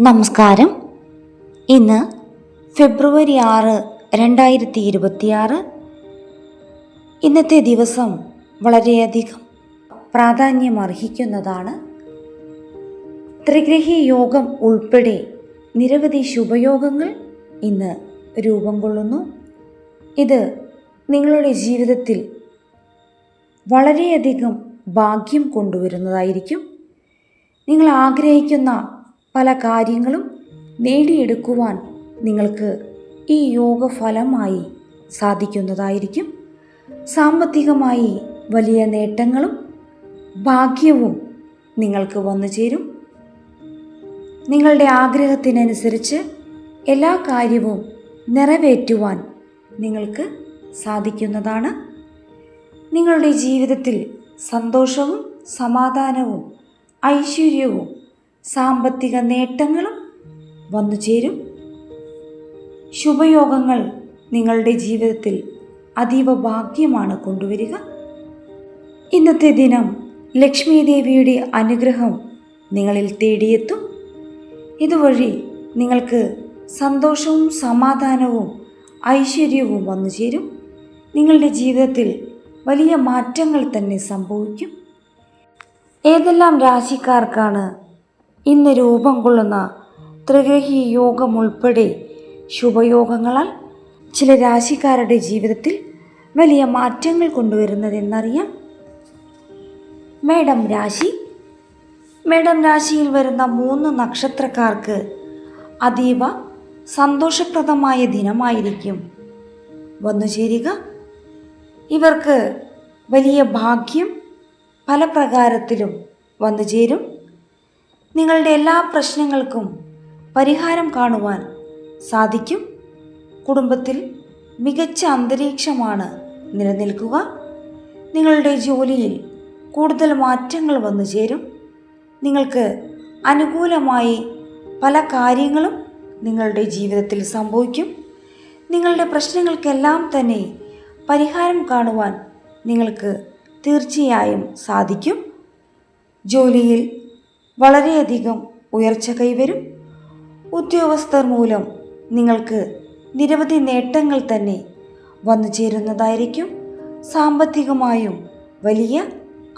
നമസ്കാരം. ഇന്ന് ഫെബ്രുവരി ആറ് രണ്ടായിരത്തി ഇരുപത്തിയാറ്. ഇന്നത്തെ ദിവസം വളരെയധികം പ്രാധാന്യമർഹിക്കുന്നതാണ് ത്രിഗ്രഹി യോഗം ഉൾപ്പെടെ നിരവധി ശുഭയോഗങ്ങൾ ഇന്ന് രൂപം കൊള്ളുന്നു. ഇത് നിങ്ങളുടെ ജീവിതത്തിൽ വളരെയധികം ഭാഗ്യം കൊണ്ടുവരുന്നതായിരിക്കും. നിങ്ങൾ ആഗ്രഹിക്കുന്ന പല കാര്യങ്ങളും നേടിയെടുക്കുവാൻ നിങ്ങൾക്ക് ഈ യോഗ ഫലമായി സാധിക്കുന്നതായിരിക്കും. സാമ്പത്തികമായി വലിയ നേട്ടങ്ങളും ഭാഗ്യവും നിങ്ങൾക്ക് വന്നു ചേരും. നിങ്ങളുടെ ആഗ്രഹത്തിനനുസരിച്ച് എല്ലാ കാര്യവും നിറവേറ്റുവാൻ നിങ്ങൾക്ക് സാധിക്കുന്നതാണ്. നിങ്ങളുടെ ജീവിതത്തിൽ സന്തോഷവും സമാധാനവും ഐശ്വര്യവും സാമ്പത്തിക നേട്ടങ്ങളും വന്നു ചേരും. ശുഭയോഗങ്ങൾ നിങ്ങളുടെ ജീവിതത്തിൽ അതീവ ഭാഗ്യമാണ് കൊണ്ടുവരിക. ഇന്നത്തെ ദിനം ലക്ഷ്മി ദേവിയുടെ അനുഗ്രഹം നിങ്ങളിൽ തേടിയെത്തും. ഇതുവഴി നിങ്ങൾക്ക് സന്തോഷവും സമാധാനവും ഐശ്വര്യവും വന്നു ചേരും. നിങ്ങളുടെ ജീവിതത്തിൽ വലിയ മാറ്റങ്ങൾ തന്നെ സംഭവിക്കും. ഏതെല്ലാം രാശിക്കാർക്കാണ് ഇന്ന് രൂപം കൊള്ളുന്ന ത്രിഗ്രഹി യോഗം ഉൾപ്പെടെ ശുഭയോഗങ്ങളാൽ ചില രാശിക്കാരുടെ ജീവിതത്തിൽ വലിയ മാറ്റങ്ങൾ കൊണ്ടുവരുന്നതെന്നറിയാം. മേഡം രാശി. മേഡം രാശിയിൽ വരുന്ന മൂന്ന് നക്ഷത്രക്കാർക്ക് അതീവ സന്തോഷപ്രദമായ ദിനമായിരിക്കും. വന്നു ചേരുക. ഇവർക്ക് വലിയ ഭാഗ്യം പല പ്രകാരത്തിലും വന്നു ചേരും. നിങ്ങളുടെ എല്ലാ പ്രശ്നങ്ങൾക്കും പരിഹാരം കാണുവാൻ സാധിക്കും. കുടുംബത്തിൽ മികച്ച അന്തരീക്ഷമാണ് നിലനിൽക്കുക. നിങ്ങളുടെ ജോലിയിൽ കൂടുതൽ മാറ്റങ്ങൾ വന്നു ചേരും. നിങ്ങൾക്ക് അനുകൂലമായി പല കാര്യങ്ങളും നിങ്ങളുടെ ജീവിതത്തിൽ സംഭവിക്കും. നിങ്ങളുടെ പ്രശ്നങ്ങൾക്കെല്ലാം തന്നെ പരിഹാരം കാണുവാൻ നിങ്ങൾക്ക് തീർച്ചയായും സാധിക്കും. ജോലിയിൽ വളരെയധികം ഉയർച്ച കൈവരും. ഉദ്യോഗസ്ഥർ മൂലം നിങ്ങൾക്ക് നിരവധി നേട്ടങ്ങൾ തന്നെ വന്നു ചേരുന്നതായിരിക്കും. സാമ്പത്തികമായും വലിയ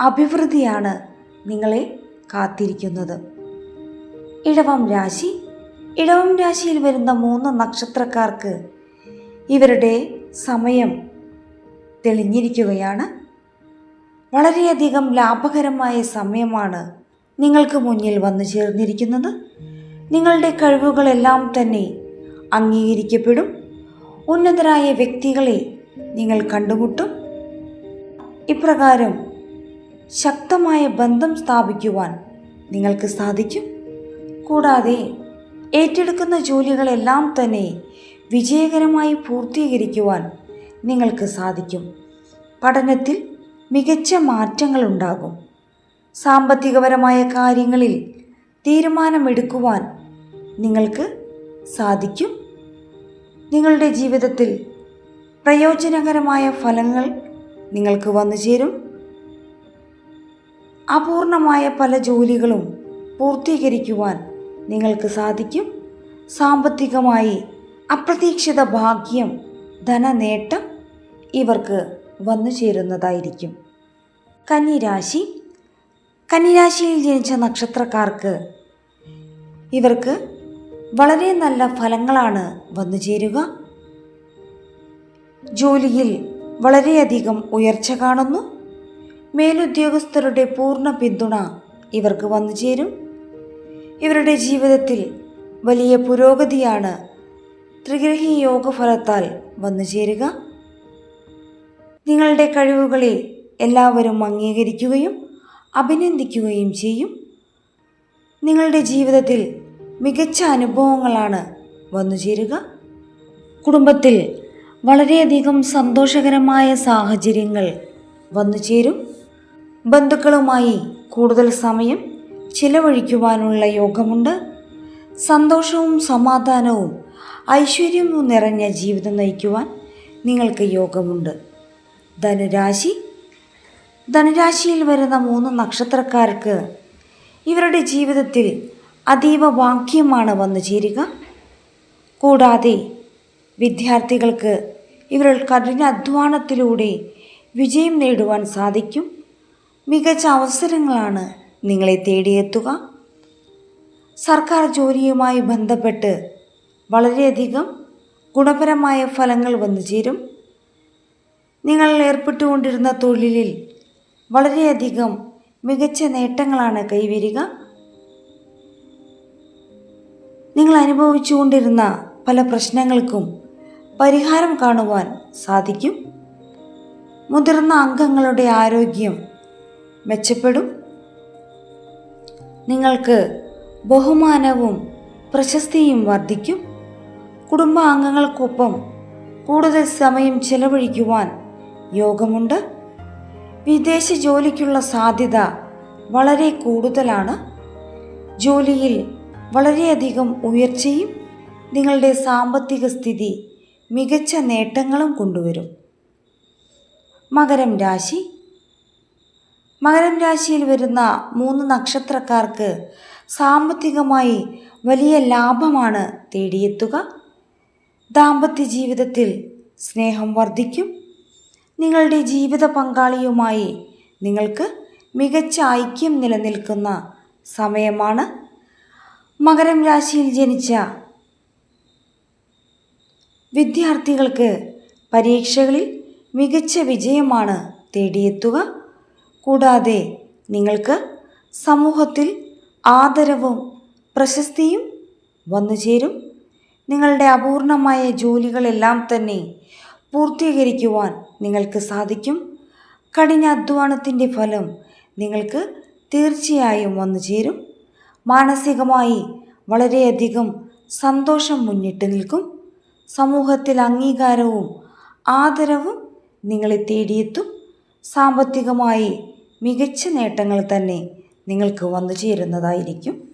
അഭിവൃദ്ധിയാണ് നിങ്ങളെ കാത്തിരിക്കുന്നത്. ഇടവം രാശി. ഇടവം രാശിയിൽ വരുന്ന മൂന്ന് നക്ഷത്രക്കാർക്ക് ഇവരുടെ സമയം തെളിഞ്ഞിരിക്കുകയാണ്. വളരെയധികം ലാഭകരമായ സമയമാണ് നിങ്ങൾക്ക് മുന്നിൽ വന്നു ചേർന്നിരിക്കുന്നത്? നിങ്ങളുടെ കഴിവുകളെല്ലാം തന്നെ അംഗീകരിക്കപ്പെടും. ഉന്നതരായ വ്യക്തികളെ നിങ്ങൾ കണ്ടുമുട്ടും. ഇപ്രകാരം ശക്തമായ ബന്ധം സ്ഥാപിക്കുവാൻ നിങ്ങൾക്ക് സാധിക്കും. കൂടാതെ ഏറ്റെടുക്കുന്ന ജോലികളെല്ലാം തന്നെ വിജയകരമായി പൂർത്തീകരിക്കുവാൻ നിങ്ങൾക്ക് സാധിക്കും. പഠനത്തിൽ മികച്ച മാറ്റങ്ങളുണ്ടാകും. സാമ്പത്തികപരമായ കാര്യങ്ങളിൽ തീരുമാനമെടുക്കുവാൻ നിങ്ങൾക്ക് സാധിക്കും. നിങ്ങളുടെ ജീവിതത്തിൽ പ്രയോജനകരമായ ഫലങ്ങൾ നിങ്ങൾക്ക് വന്നു ചേരും. അപൂർണമായ പല ജോലികളും പൂർത്തീകരിക്കുവാൻ നിങ്ങൾക്ക് സാധിക്കും. സാമ്പത്തികമായി അപ്രതീക്ഷിത ഭാഗ്യം ധനനേട്ടം ഇവർക്ക് വന്നു ചേരുന്നതായിരിക്കും. കന്നിരാശി കന്നിരാശിയിൽ ജനിച്ച നക്ഷത്രക്കാർക്ക് ഇവർക്ക് വളരെ നല്ല ഫലങ്ങളാണ് വന്നു ചേരുക. ജോലിയിൽ വളരെയധികം ഉയർച്ച കാണുന്നു. മേലുദ്യോഗസ്ഥരുടെ പൂർണ പിന്തുണ ഇവർക്ക് വന്നു ചേരും. ഇവരുടെ ജീവിതത്തിൽ വലിയ പുരോഗതിയാണ് ത്രിഗ്രഹി യോഗഫലത്താൽ വന്നു ചേരുക. നിങ്ങളുടെ കഴിവുകളെ എല്ലാവരും അംഗീകരിക്കുകയും അഭിനന്ദിക്കുകയും ചെയ്യും. നിങ്ങളുടെ ജീവിതത്തിൽ മികച്ച അനുഭവങ്ങളാണ് വന്നു ചേരുക. കുടുംബത്തിൽ വളരെയധികം സന്തോഷകരമായ സാഹചര്യങ്ങൾ വന്നു ചേരും. ബന്ധുക്കളുമായി കൂടുതൽ സമയം ചിലവഴിക്കുവാനുള്ള യോഗമുണ്ട്. സന്തോഷവും സമാധാനവും ഐശ്വര്യവും നിറഞ്ഞ ജീവിതം നയിക്കുവാൻ നിങ്ങൾക്ക് യോഗമുണ്ട്. ധനുരാശി ധനുരാശിയിൽ വരുന്ന മൂന്ന് നക്ഷത്രക്കാർക്ക് ഇവരുടെ ജീവിതത്തിൽ അതീവ വാക്യമാണ് വന്നു ചേരുക. കൂടാതെ വിദ്യാർത്ഥികൾക്ക് ഇവരുടെ കഠിനാധ്വാനത്തിലൂടെ വിജയം നേടുവാൻ സാധിക്കും. മികച്ച അവസരങ്ങളാണ് നിങ്ങളെ തേടിയെത്തുക. സർക്കാർ ജോലിയുമായി ബന്ധപ്പെട്ട് വളരെയധികം ഗുണപരമായ ഫലങ്ങൾ വന്നു ചേരും. നിങ്ങൾ ഏർപ്പെട്ടുകൊണ്ടിരുന്ന തൊഴിലിൽ വളരെയധികം മികച്ച നേട്ടങ്ങളാണ് കൈവരിക. നിങ്ങൾ അനുഭവിച്ചുകൊണ്ടിരുന്ന പല പ്രശ്നങ്ങൾക്കും പരിഹാരം കാണുവാൻ സാധിക്കും. മുതിർന്ന അംഗങ്ങളുടെ ആരോഗ്യം മെച്ചപ്പെടും. നിങ്ങൾക്ക് ബഹുമാനവും പ്രശസ്തിയും വർദ്ധിക്കും. കുടുംബാംഗങ്ങൾക്കൊപ്പം കൂടുതൽ സമയം ചെലവഴിക്കുവാൻ യോഗമുണ്ട്. വിദേശ ജോലിക്കുള്ള സാധ്യത വളരെ കൂടുതലാണ്. ജോലിയിൽ വളരെയധികം ഉയർച്ചയും നിങ്ങളുടെ സാമ്പത്തിക സ്ഥിതി മികച്ച നേട്ടങ്ങളും കൊണ്ടുവരും. മകരം രാശി. മകരം രാശിയിൽ വരുന്ന മൂന്ന് നക്ഷത്രക്കാർക്ക് സാമ്പത്തികമായി വലിയ ലാഭമാണ് തേടിയെത്തുക. ദാമ്പത്യ ജീവിതത്തിൽ സ്നേഹം വർദ്ധിക്കും. നിങ്ങളുടെ ജീവിത പങ്കാളിയുമായി നിങ്ങൾക്ക് മികച്ച ഐക്യം നിലനിൽക്കുന്ന സമയമാണ്. മകരം രാശിയിൽ ജനിച്ച വിദ്യാർത്ഥികൾക്ക് പരീക്ഷകളിൽ മികച്ച വിജയമാണ് തേടിയെത്തുക. കൂടാതെ നിങ്ങൾക്ക് സമൂഹത്തിൽ ആദരവും പ്രശസ്തിയും വന്നു ചേരും നിങ്ങളുടെ അപൂർണമായ ജോലികളെല്ലാം തന്നെ പൂർത്തീകരിക്കുവാൻ നിങ്ങൾക്ക് സാധിക്കും. കഠിനാധ്വാനത്തിന്റെ ഫലം നിങ്ങൾക്ക് തീർച്ചയായും വന്നു ചേരും. മാനസികമായി വളരെയധികം സന്തോഷം മുന്നിട്ട് നിൽക്കും. സമൂഹത്തിൽ അംഗീകാരവും ആദരവും നിങ്ങളെ തേടിയെത്തും. സാമ്പത്തികമായി മികച്ച നേട്ടങ്ങൾ തന്നെ നിങ്ങൾക്ക് വന്നു ചേരുന്നതായിരിക്കും.